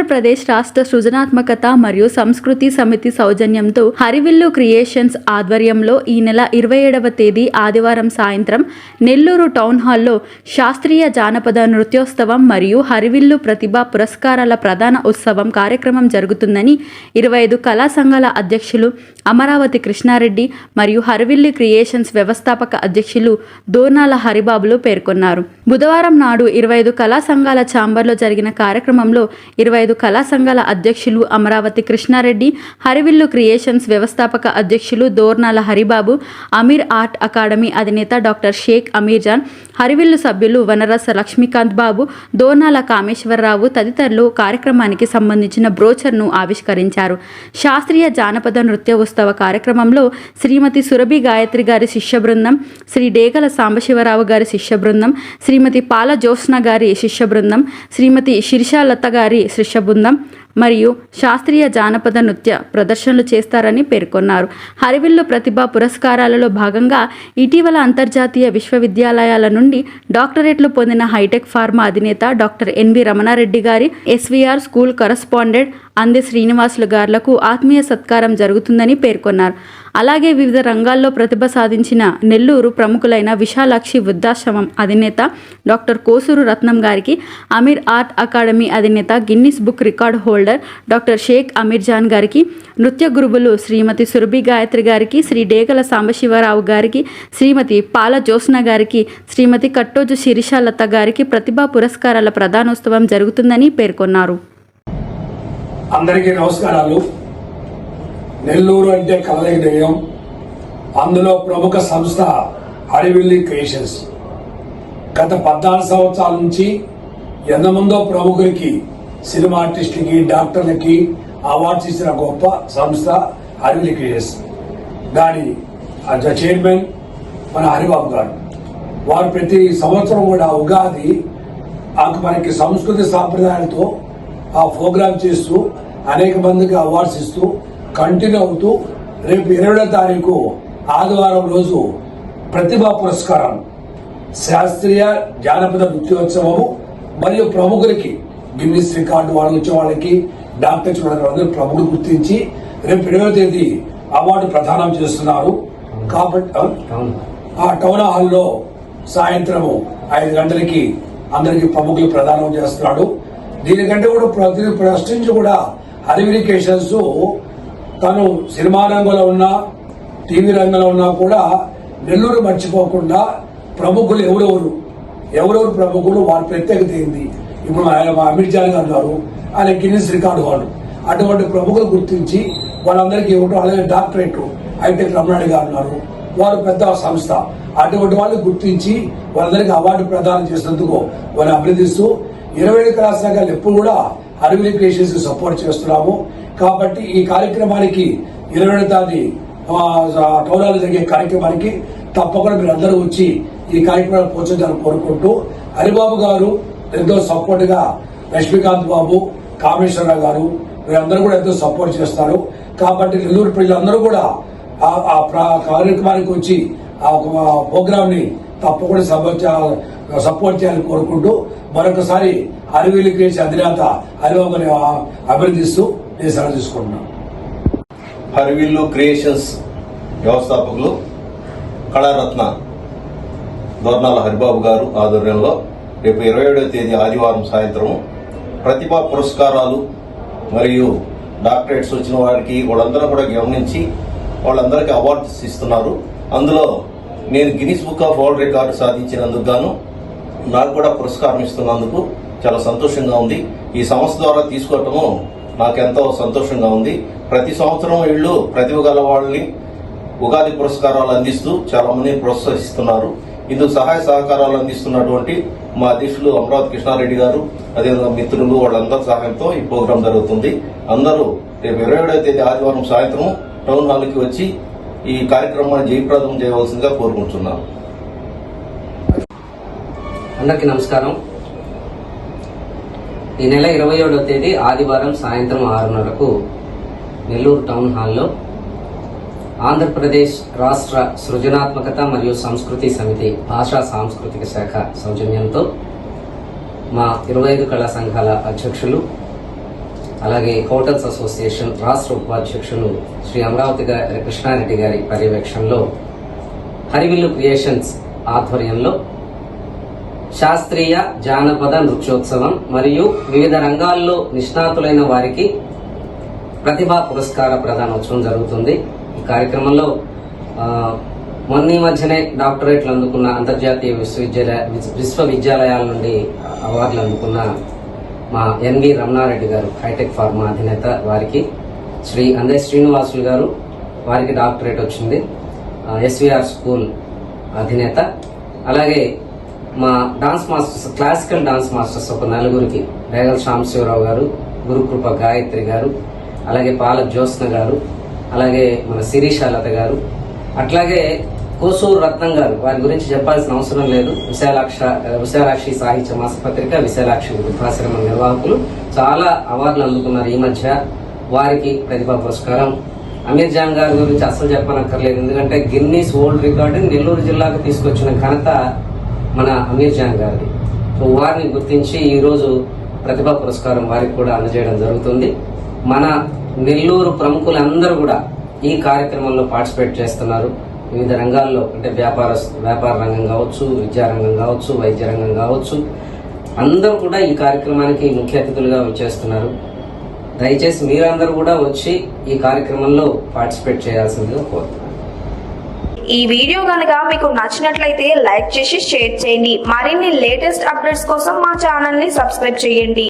ఆంధ్రప్రదేశ్ రాష్ట్ర సృజనాత్మకత మరియు సంస్కృతి సమితి సౌజన్యంతో హరివిల్లు క్రియేషన్స్ ఆధ్వర్యంలో ఈ నెల ఇరవై ఏడవ తేదీ ఆదివారం సాయంత్రం నెల్లూరు టౌన్ హాల్లో శాస్త్రీయ జానపద నృత్యోత్సవం మరియు హరివిల్లు ప్రతిభ పురస్కారాల ప్రధాన ఉత్సవం కార్యక్రమం జరుగుతుందని ఇరవై ఐదు కళా సంఘాల అధ్యక్షులు అమరావతి కృష్ణారెడ్డి మరియు హరివిల్లు క్రియేషన్స్ వ్యవస్థాపక అధ్యక్షులు దోర్నాల హరిబాబులు పేర్కొన్నారు. బుధవారం నాడు ఇరవై ఐదు కళా సంఘాల ఛాంబర్లో జరిగిన కార్యక్రమంలో ఇరవై ఐదు కళా సంఘాల అధ్యక్షులు అమరావతి కృష్ణారెడ్డి హరివిల్లు క్రియేషన్స్ వ్యవస్థాపక అధ్యక్షులు దోర్నాల హరిబాబు అమీర్ ఆర్ట్ అకాడమీ అధినేత డాక్టర్ షేక్ అమీర్జాన్ హరివిల్లు సభ్యులు వనరస లక్ష్మీకాంత్ బాబు దోర్నాల కామేశ్వరరావు తదితరులు కార్యక్రమానికి సంబంధించిన బ్రోచర్ను ఆవిష్కరించారు. శాస్త్రీయ జానపద నృత్య ఉత్సవ కార్యక్రమంలో శ్రీమతి సురభి గాయత్రి గారి శిష్య బృందం శ్రీ డేగల సాంబశివరావు గారి శిష్య బృందం శ్రీమతి పాల జ్యోత్స్న గారి శిష్య బృందం శ్రీమతి శిరిషాలత గారి శిష్య బృందం మరియు శాస్త్రీయ జానపద నృత్య ప్రదర్శనలు చేస్తారని పేర్కొన్నారు. హరివిల్లు ప్రతిభ పురస్కారాలలో భాగంగా ఇటీవల అంతర్జాతీయ విశ్వవిద్యాలయాల నుండి డాక్టరేట్లు పొందిన హైటెక్ ఫార్మా అధినేత డాక్టర్ ఎన్వి రమణారెడ్డి గారి ఎస్వీఆర్ స్కూల్ కరస్పాండెంట్ అంది శ్రీనివాసులు గార్లకు ఆత్మీయ సత్కారం జరుగుతుందని పేర్కొన్నారు. అలాగే వివిధ రంగాల్లో ప్రతిభ సాధించిన నెల్లూరు ప్రముఖులైన విశాలాక్షి వృద్ధాశ్రమం అధినేత డాక్టర్ కోసూరు రత్నం గారికి అమీర్ ఆర్ట్ అకాడమీ అధినేత Guinness book record holder holder doctor Sheikh Ameer Jan గారికి నృత్య గురువులు శ్రీమతి సురభి గాయత్రి గారికి శ్రీ డేగల సాంబశివరావు గారికి శ్రీమతి పాల జ్యోత్స్న గారికి శ్రీమతి కట్టోజు శిరిషాలత గారికి ప్రతిభా పురస్కారాల ప్రధానోత్సవం జరుగుతుందని పేర్కొన్నారు. అందరికీ నమస్కారాలు. నెల్లూరు అంటే కలలకి దయ్యం. అందులో ప్రముఖ సంస్థ హరివిల్లి క్రియేషన్స్. గత పద్నాలుగు సంవత్సరాల నుంచి ఎంతమందో ప్రముఖులకి సినిమా ఆర్టిస్టులకి డాక్టర్లకి అవార్డ్స్ ఇచ్చిన గొప్ప సంస్థ హరివిల్లి క్రియేషన్స్. దాని చైర్మన్ మన హరిబాబు గారు. వారు ప్రతి సంవత్సరం కూడా ఉగాది మనకి సంస్కృతి సాంప్రదాయాలతో ఆ ప్రోగ్రామ్ చేస్తూ అనేక మందికి అవార్డ్స్ ఇస్తూ కంటిన్యూ అవుతూ రేపు ఇరవై తారీఖు ఆదివారం రోజు ప్రతిభా పురస్కారం శాస్త్రీయ జానపద నృత్యోత్సవము మరియు ప్రముఖులకి గిన్నిస్ రికార్డు వాళ్ళు వచ్చే వాళ్ళకి డాక్టర్స్ అందరూ ప్రముఖులు గుర్తించి రేపు ఇరవై తేదీ అవార్డు ప్రదానం చేస్తున్నారు. కాబట్టి ఆ? టౌన్ హాల్లో సాయంత్రము ఐదు గంటలకి అందరికి ప్రముఖులు ప్రదానం చేస్తున్నాడు. దీనికంటే కూడా ప్రతి ప్రశ్నించి కూడా హరివిలికేషన్స్ తను సినిమా రంగంలో ఉన్నా టీవీ రంగంలో ఉన్నా కూడా నెల్లూరు మర్చిపోకుండా ప్రముఖులు ఎవరెవరు? ఎవరెవరు ప్రముఖులు? వారి ప్రత్యేకత ఏంది? ఇప్పుడు ఆయన మా అమిత్ జాన్ గారు ఉన్నారు ఆయన గిన్నిస్ రికార్డు వాళ్ళు. అటువంటి ప్రముఖులు గుర్తించి వాళ్ళందరికీ ఇవ్వడం అలాగే డాక్టరేట్ ఐటెక్ రమణాడి గారు ఉన్నారు. వారు పెద్ద సంస్థ. అటువంటి వాళ్ళు గుర్తించి వాళ్ళందరికీ అవార్డు ప్రదానం చేసినందుకు వారిని అభినందిస్తూ ఇరవై ఏడు కళాశాఖలు ఎప్పుడు కూడా అరవింద్ క్రియేషన్స్ సపోర్ట్ చేస్తున్నాము. కాబట్టి ఈ కార్యక్రమానికి ఇరవై ఏడు తాది టౌనాలు జరిగే కార్యక్రమానికి తప్పకుండా మీరు అందరూ వచ్చి ఈ కార్యక్రమాన్ని పోషించాలని కోరుకుంటూ హరిబాబు గారు ఎంతో సపోర్ట్గా లక్ష్మీకాంత్ బాబు కామేశ్వరరావు గారు వీరందరూ కూడా ఎంతో సపోర్ట్ చేస్తారు. కాబట్టి నెల్లూరు ప్రజలందరూ కూడా ఆ- ఆ కార్యక్రమానికి వచ్చి ఆ ప్రోగ్రామ్ని తప్పకుండా సపోర్ట్ చేయాలి- సపోర్ట్ చేయాలని కోరుకుంటూ మరొకసారి అరవిలి క్రియేషన్ అధినేత హరిబాబుని అభినందిస్తూ నేను సెలవు తీసుకుంటున్నాను హరివిల్లు క్రియేషన్స్ వ్యవస్థాపకులు కళారత్న దోర్నాల హరిబాబు గారు ఆధ్వర్యంలో రేపు ఇరవై ఏడవ తేదీ ఆదివారం సాయంత్రం ప్రతిభా పురస్కారాలు మరియు డాక్టరేట్స్ వచ్చిన వారికి వాళ్ళందరూ కూడా గమనించి వాళ్ళందరికీ అవార్డ్స్ ఇస్తున్నారు. అందులో నేను Guinness book of world record సాధించినందుకు గాను నాకు కూడా పురస్కారం ఇస్తున్నందుకు చాలా సంతోషంగా ఉంది. ఈ సంస్థ ద్వారా తీసుకోవటము నాకు ఎంతో సంతోషంగా ఉంది. ప్రతి సంవత్సరం వీళ్ళు ప్రతిభ గల వాళ్ళని ఉగాది పురస్కారాలు అందిస్తూ చాలా మందిని ప్రోత్సహిస్తున్నారు. ఇందుకు సహాయ సహకారాలు అందిస్తున్నటువంటి మా అధ్యక్షులు అమరావతి కృష్ణారెడ్డి గారు అదేవిధంగా మిత్రులు వాళ్ళందరి సహాయంతో ఈ ప్రోగ్రాం జరుగుతుంది. అందరూ రేపు ఇరవై ఏడవ తేదీ ఆదివారం సాయంత్రం టౌన్ హాల్కి వచ్చి ఈ కార్యక్రమాన్ని జయప్రదం చేయవలసిందిగా కోరుకుంటున్నాను. అందరికీ నమస్కారం. ఈ నెల ఇరవై ఏడవ తేదీ ఆదివారం సాయంత్రం ఆరున్నరకు నెల్లూరు టౌన్ హాల్లో ఆంధ్రప్రదేశ్ రాష్ట్ర సృజనాత్మకత మరియు సంస్కృతి సమితి భాషా సాంస్కృతిక శాఖ సౌజన్యంతో మా ఇరవై ఐదు కళా సంఘాల అధ్యక్షులు అలాగే హోటల్స్ అసోసియేషన్ రాష్ట్ర ఉపాధ్యక్షులు శ్రీ అమరావతి గారి కృష్ణారెడ్డి గారి పర్యవేక్షణలో హరివిల్లు క్రియేషన్స్ ఆధ్వర్యంలో శాస్త్రీయ జానపద నృత్యోత్సవం మరియు వివిధ రంగాల్లో నిష్ణాతులైన వారికి ప్రతిభా పురస్కార ప్రదానోత్సవం జరుగుతుంది. ఈ కార్యక్రమంలో మొన్న ఈ మధ్యనే డాక్టరేట్లు అందుకున్న అంతర్జాతీయ విశ్వవిద్యాలయ విశ్వవిద్యాలయాల నుండి అవార్డులు అందుకున్న మా ఎన్వి రమణారెడ్డి గారు హైటెక్ ఫార్మా అధినేత వారికి శ్రీ అందే శ్రీనివాసులు గారు వారికి డాక్టరేట్ వచ్చింది. ఎస్విఆర్ స్కూల్ అధినేత. అలాగే మా dance masters classical dance masters ఒక నలుగురికి రేగల్ సాంబశివరావు గారు గురుకృప గాయత్రి గారు అలాగే పాల జ్యోత్స్న గారు అలాగే మన శిరీషాలత గారు. అట్లాగే కోసూరు రత్నం గారు వారి గురించి చెప్పాల్సిన అవసరం లేదు. విశాలాక్ష విశాలాక్షి సాహిత్య మాసపత్రిక విశాలాక్షి వృద్ధాశ్రమ నిర్వాహకులు. చాలా అవార్డులు అందుకున్నారు ఈ మధ్య. వారికి ప్రతిభా పురస్కారం. అమీర్ జాన్ గారి గురించి అసలు చెప్పనక్కర్లేదు. ఎందుకంటే గిన్నీస్ వరల్డ్ రికార్డుని నెల్లూరు జిల్లాకు తీసుకొచ్చిన ఘనత మన అమీర్ జాన్ గారిది. సో వారిని గుర్తించి ఈరోజు ప్రతిభా పురస్కారం వారికి కూడా అందజేయడం జరుగుతుంది. మన నెల్లూరు ప్రముఖులందరూ కూడా ఈ కార్యక్రమంలో పార్టిసిపేట్ చేస్తున్నారు. వివిధ రంగాల్లో అంటే వ్యాపార వ్యాపార రంగం కావచ్చు విద్యా రంగం కావచ్చు వైద్య రంగం కావచ్చు అందరూ కూడా ఈ కార్యక్రమానికి ముఖ్య అతిథులుగా వచ్చేస్తున్నారు. దయచేసి మీరందరూ కూడా వచ్చి ఈ కార్యక్రమంలో పార్టిసిపేట్ చేయాల్సిందిగా కోరుతున్నాను. ఈ వీడియో కనుక మీకు నచ్చినట్లయితే లైక్ చేసి షేర్ చేయండి. మరిన్ని లేటెస్ట్ అప్డేట్స్ కోసం మా ఛానల్ని సబ్స్క్రైబ్ చేయండి.